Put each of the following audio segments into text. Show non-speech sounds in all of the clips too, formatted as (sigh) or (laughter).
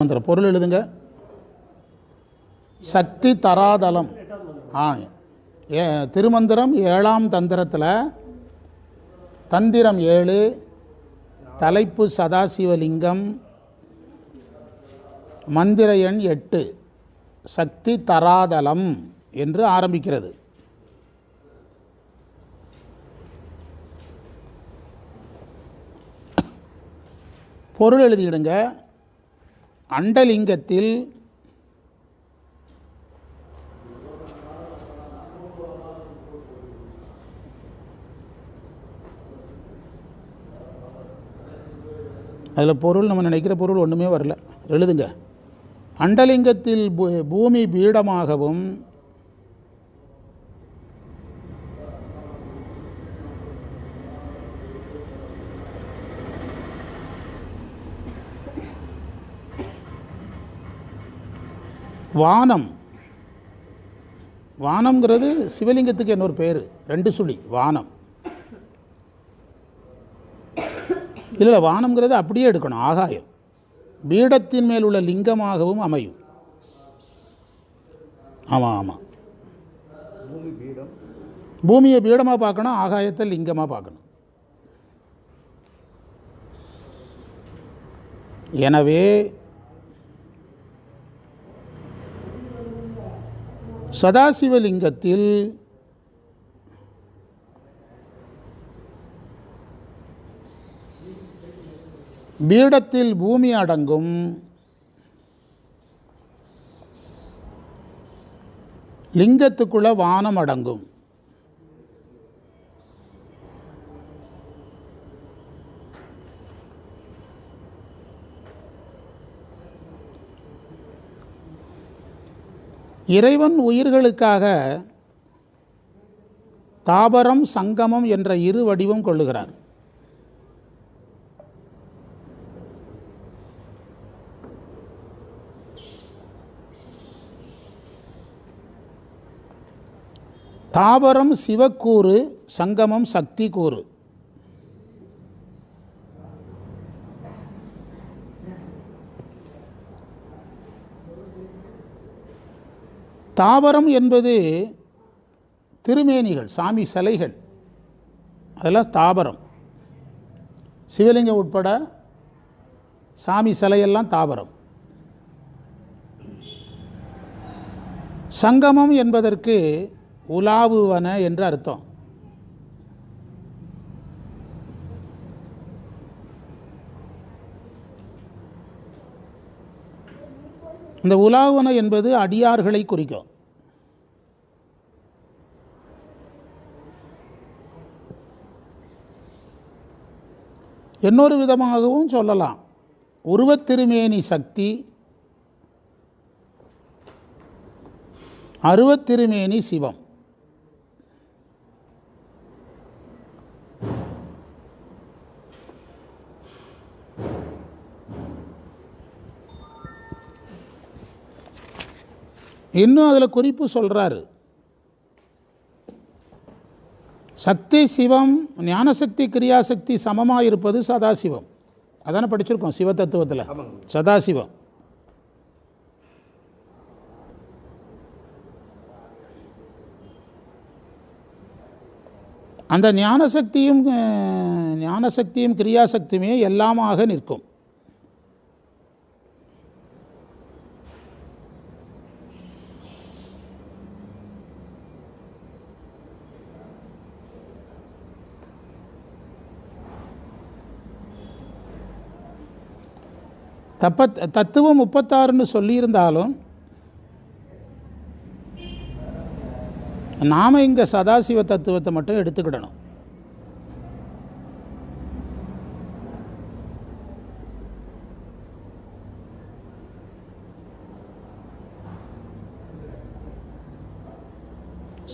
மந்திர பொருள் எழுதுங்க. சக்தி தராதலம். ஆ ஏ திருமந்திரம் ஏழாம் தந்திரத்தில் தந்திரம் ஏழு தலைப்பு சதாசிவலிங்கம் மந்திர எண் எட்டு சக்தி தராதலம் என்று ஆரம்பிக்கிறது. பொருள் எழுதிடுங்க. அண்டலிங்கத்தில் அதில் பொருள் நம்ம நினைக்கிற பொருள் ஒன்றுமே வரல. எழுதுங்க. அண்டலிங்கத்தில் பூ- பூமி பீடமாகவும் வானம். வானம்ங்கிறது சிவலிங்கத்துக்கு இன்னொரு பேர். ரெண்டு சுழி வானம். இல்லை வானம்ங்கிறது அப்படியே எடுக்கணும் ஆகாயம். பீடத்தின் மேல் உள்ள லிங்கமாகவும் அமையும். ஆமாம் ஆமாம் பூமியை பீடமாக பார்க்கணும் ஆகாயத்தை லிங்கமாக பார்க்கணும். எனவே சதாசிவலிங்கத்தில் பீடத்தில் பூமி அடங்கும் லிங்கத்துக்குள்ள வானம் அடங்கும். இறைவன் உயிர்களுக்காக தாபரம் சங்கமம் என்ற இரு வடிவம் கொள்ளுகிறார். தாபரம் சிவக்கூறு சங்கமம் சக்தி கூறு. தாவரம் என்பது திருமேனிகள் சாமி சிலைகள். அதெல்லாம் தாவரம். சிவலிங்கம் உட்பட சாமி சிலையெல்லாம் தாவரம். சங்கமம் என்பதற்கு உலாவுவன என்று அர்த்தம். இந்த உலாவன என்பது அடியார்களை குறிக்கும். இன்னொரு விதமாகவும் சொல்லலாம். உருவத்திருமேனி சக்தி அருவத்திருமேனி சிவம். இன்னும் அதில் குறிப்பு சொல்கிறாரு சக்தி சிவம் ஞானசக்தி கிரியாசக்தி சமமாக இருப்பது சதாசிவம். அதானே படிச்சிருக்கோம் சிவ தத்துவத்தில் சதாசிவம். அந்த ஞானசக்தியும் ஞானசக்தியும் கிரியாசக்தியுமே எல்லாமாக நிற்கும். தப்ப தத்துவம் முப்பத்தாறுன்னு சொல்லியிருந்தாலும் நாம் இங்கே சதாசிவ தத்துவத்தை மட்டும் எடுத்துக்கிடணும்.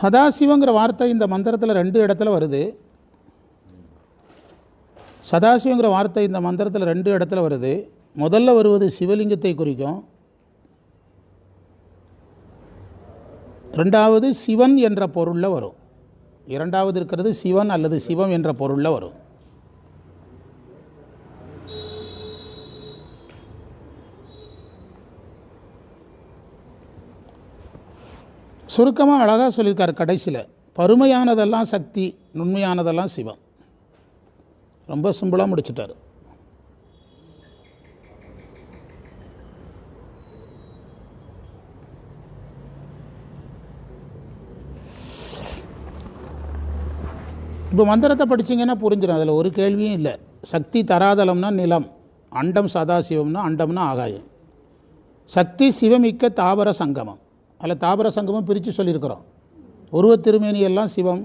சதாசிவங்கிற வார்த்தை இந்த மந்திரத்தில் ரெண்டு இடத்துல வருது. சதாசிவங்கிற வார்த்தை இந்த மந்திரத்தில் ரெண்டு இடத்துல வருது. முதல்ல வருவது சிவலிங்கத்தை குறிக்கும். ரெண்டாவது சிவன் என்ற பொருளில் வரும். இரண்டாவது இருக்கிறது சிவன் அல்லது சிவம் என்ற பொருளில் வரும். சுருக்கமாக அழகாக சொல்லியிருக்கார் கடைசியில். பருமையானதெல்லாம் சக்தி நுண்மையானதெல்லாம் சிவம். ரொம்ப சிம்பிளாக முடிச்சிட்டார். இப்போ மந்திரத்தை படிச்சிங்கன்னா புரிஞ்சிடும் அதில் ஒரு கேள்வியும் இல்லை. சக்தி தராதலம்னா நிலம் அண்டம் சதாசிவம்னா அண்டம்னா ஆகாயம். சக்தி சிவமிக்க தாவர சங்கமம். அதில் தாவர சங்கமம் பிரித்து சொல்லியிருக்கிறோம். உருவத் திருமேனி எல்லாம் சிவம்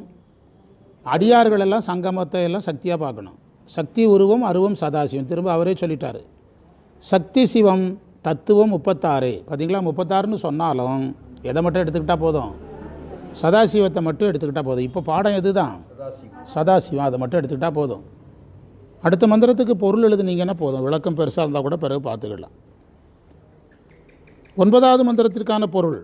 அடியார்கள் எல்லாம் சங்கமத்தை எல்லாம் சக்தியாக பார்க்கணும். சக்தி உருவம் அருவம் சதாசிவம். திரும்ப அவரே சொல்லிட்டார். சக்தி சிவம் தத்துவம் முப்பத்தாறு. பார்த்தீங்களா முப்பத்தாறுன்னு சொன்னாலும் எதை மட்டும் எடுத்துக்கிட்டால் போதும்? சதாசிவத்தை மட்டும் எடுத்துக்கிட்டால் போதும். இப்போ பாடம் எது தான் சதாசிவம் அதை மட்டும் எடுத்துக்கிட்டால் போதும். அடுத்த மந்திரத்துக்கு பொருள் எழுதுனீங்கன்னா போதும். விளக்கம் பெருசாக இருந்தால் கூட பிறகு பார்த்துக்கலாம். ஒன்பதாவது மந்திரத்திற்கான பொருள்.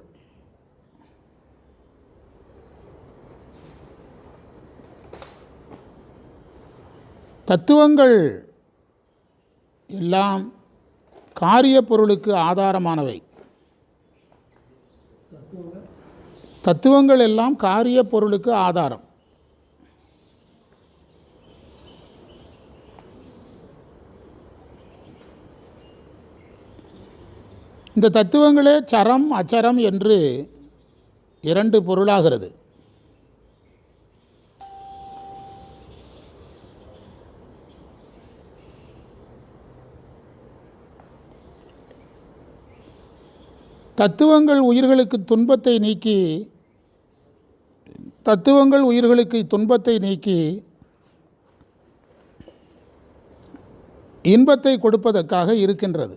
தத்துவங்கள் எல்லாம் காரிய பொருளுக்கு ஆதாரமானவை. தத்துவங்கள் எல்லாம் காரிய பொருளுக்கு ஆதாரம். இந்த தத்துவங்களே சரம் அச்சரம் என்று இரண்டு பொருளாகிறது. தத்துவங்கள் உயிர்களுக்கு துன்பத்தை நீக்கி தத்துவங்கள் உயிர்களுக்கு துன்பத்தை நீக்கி இன்பத்தை கொடுப்பதற்காக இருக்கின்றது.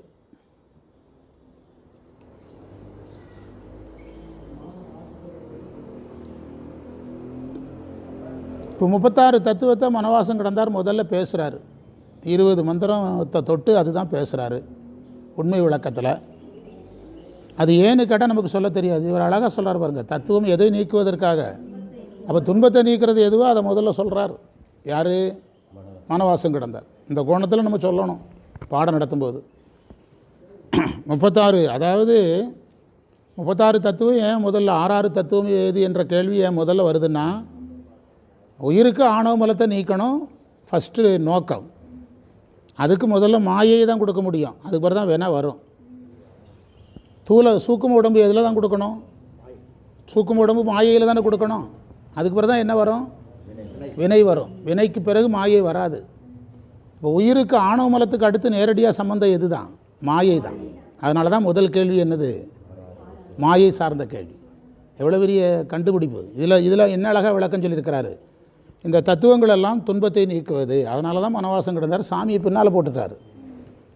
இப்போ முப்பத்தாறு தத்துவத்தை மனவாசம் கிடந்தார் முதல்ல பேசுகிறாரு இருபது மந்திரத்தை தொட்டு அதுதான் பேசுகிறாரு உண்மை விளக்கத்தில். அது ஏன்னு கேட்டால் நமக்கு சொல்ல தெரியாது. இவர் அழகாக சொல்கிறார் பாருங்கள் தத்துவம் எதை நீக்குவதற்காக? அப்போ துன்பத்தை நீக்கிறது எதுவோ? அதை முதல்ல சொல்கிறார் யார்? மனவாசம் கிடந்தார். இந்த கோணத்தில் நம்ம சொல்லணும் பாடம் நடத்தும்போது. (clears throat) முப்பத்தாறு அதாவது முப்பத்தாறு தத்துவம் ஏன் முதல்ல ஆறாறு தத்துவம் எது என்ற கேள்வி ஏன் முதல்ல வருதுன்னா உயிருக்கு ஆணவ மலத்தை நீக்கணும் ஃபஸ்ட்டு நோக்கம். அதுக்கு முதல்ல மாயையை தான் கொடுக்க முடியும். அதுக்கு பிறகு தான் வேணால் வரும். தூளை சூக்கும் உடம்பு எதில் தான் கொடுக்கணும்? சூக்கும் உடம்பு மாயையில் தானே கொடுக்கணும்? அதுக்கு பிறகு தான் என்ன வரும்? வினை வரும். வினைக்கு பிறகு மாயை வராது. இப்போ உயிருக்கு ஆணவ மலத்துக்கு அடுத்து நேரடியாக சம்மந்தம் எது தான் மாயை தான். அதனால தான் முதல் கேள்வி என்னது? மாயை சார்ந்த கேள்வி. எவ்வளோ பெரிய கண்டுபிடிப்பு. இதில் இதில் என்ன அழகாக விளக்கம் சொல்லியிருக்கிறாரு? இந்த தத்துவங்கள் எல்லாம் துன்பத்தை நீக்குவது. அதனால தான் மனவாசம் கிடந்தார். சாமியை பின்னால் போட்டுட்டார்.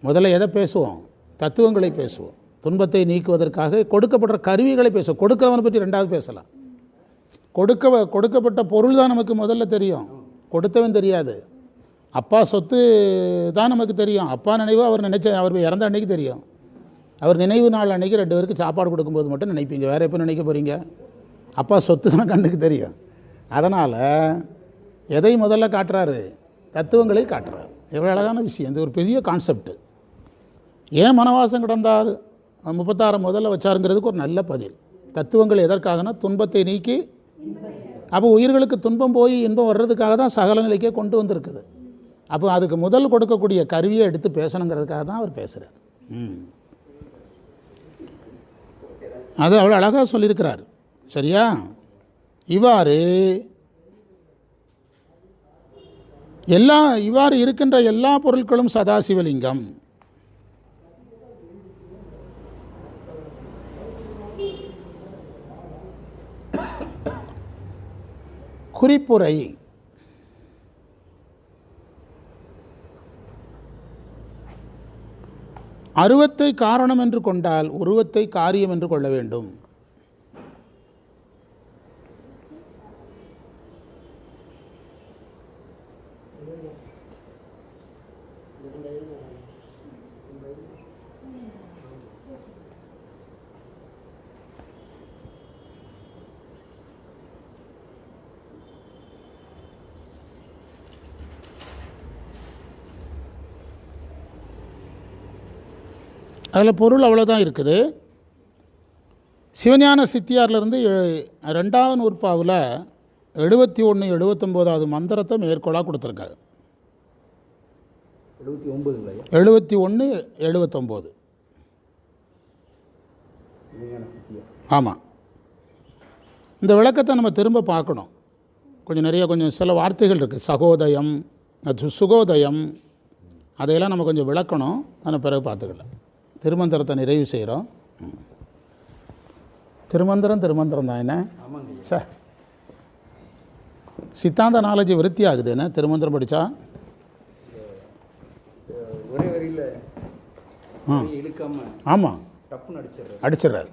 முதல்ல எதை பேசுவோம்? தத்துவங்களை பேசுவோம். துன்பத்தை நீக்குவதற்காக கொடுக்கப்படுற கருவிகளை பேச. கொடுக்கிறவனை பற்றி ரெண்டாவது பேசலாம். கொடுக்க கொடுக்கப்பட்ட பொருள் தான் நமக்கு முதல்ல தெரியும். கொடுத்தவன் தெரியாது. அப்பா சொத்து தான் நமக்கு தெரியும். அப்பா நினைவு அவர் நினைச்ச அவர் இறந்த அன்னைக்கு தெரியும். அவர் நினைவு நாள் அன்னைக்கு ரெண்டு பேருக்கு சாப்பாடு கொடுக்கும்போது மட்டும் நினைப்பீங்க. வேறு எப்போ நினைக்க போகிறீங்க அப்பா சொத்து தான் கண்ணுக்கு தெரியும். அதனால் எதை முதல்ல காட்டுறாரு? தத்துவங்களை காட்டுறாரு. எவ்வளோ அழகான விஷயம். இது ஒரு பெரிய கான்செப்ட் ஏன் மனவாசம் கிடந்தார்? முப்பத்தாறு முதல்ல வச்சாருங்கிறதுக்கு ஒரு நல்ல பதில். தத்துவங்கள் எதற்காகனா துன்பத்தை நீக்கி அப்போ உயிர்களுக்கு துன்பம் போய் இன்பம் வர்றதுக்காக தான் சகல நிலைக்கே கொண்டு வந்திருக்குது. அப்போ அதுக்கு முதல் கொடுக்கக்கூடிய கருவியை எடுத்து பேசணுங்கிறதுக்காக தான் அவர் பேசுகிறார் ம். அது அவ்வளோ அழகாக சொல்லியிருக்கிறார். சரியா? இவ்வாறு எல்லா இவ்வாறு இருக்கின்ற எல்லா பொருட்களும் சதாசிவலிங்கம். குறிப்புரை. அருவத்தை காரணம் என்று கொண்டால் உருவத்தை காரியம் என்று கொள்ள வேண்டும். அதில் பொருள் அவ்வளோதான் இருக்குது. சிவஞான சித்தியார்லேருந்து ரெண்டாவது நூற்பாவில் எழுபத்தி ஒன்று எழுபத்தொம்போதாவது மந்திரத்தை மேற்கோளாக கொடுத்துருக்காங்க எழுபத்தி ஒன்று எழுபத்தொம்போது. ஆமாம் இந்த விளக்கத்தை நம்ம திரும்ப பார்க்கணும். கொஞ்சம் நிறைய கொஞ்சம் சில வார்த்தைகள் இருக்குது சகோதயம் சுகோதயம் அதையெல்லாம் நம்ம கொஞ்சம் விளக்கணும். ஆனால் பிறகு பார்த்துக்கலாம். திருமந்திரத்தை நிறைவு செய்கிறோம். திருமந்திரம் திருமந்திரம் தான் என்ன? சார் சித்தாந்த நாலேஜ் விருத்தி ஆகுது என்ன? திருமந்திரம் படித்தா ஒரே வரியில் ஆமாம் அடிச்சிடுறாரு.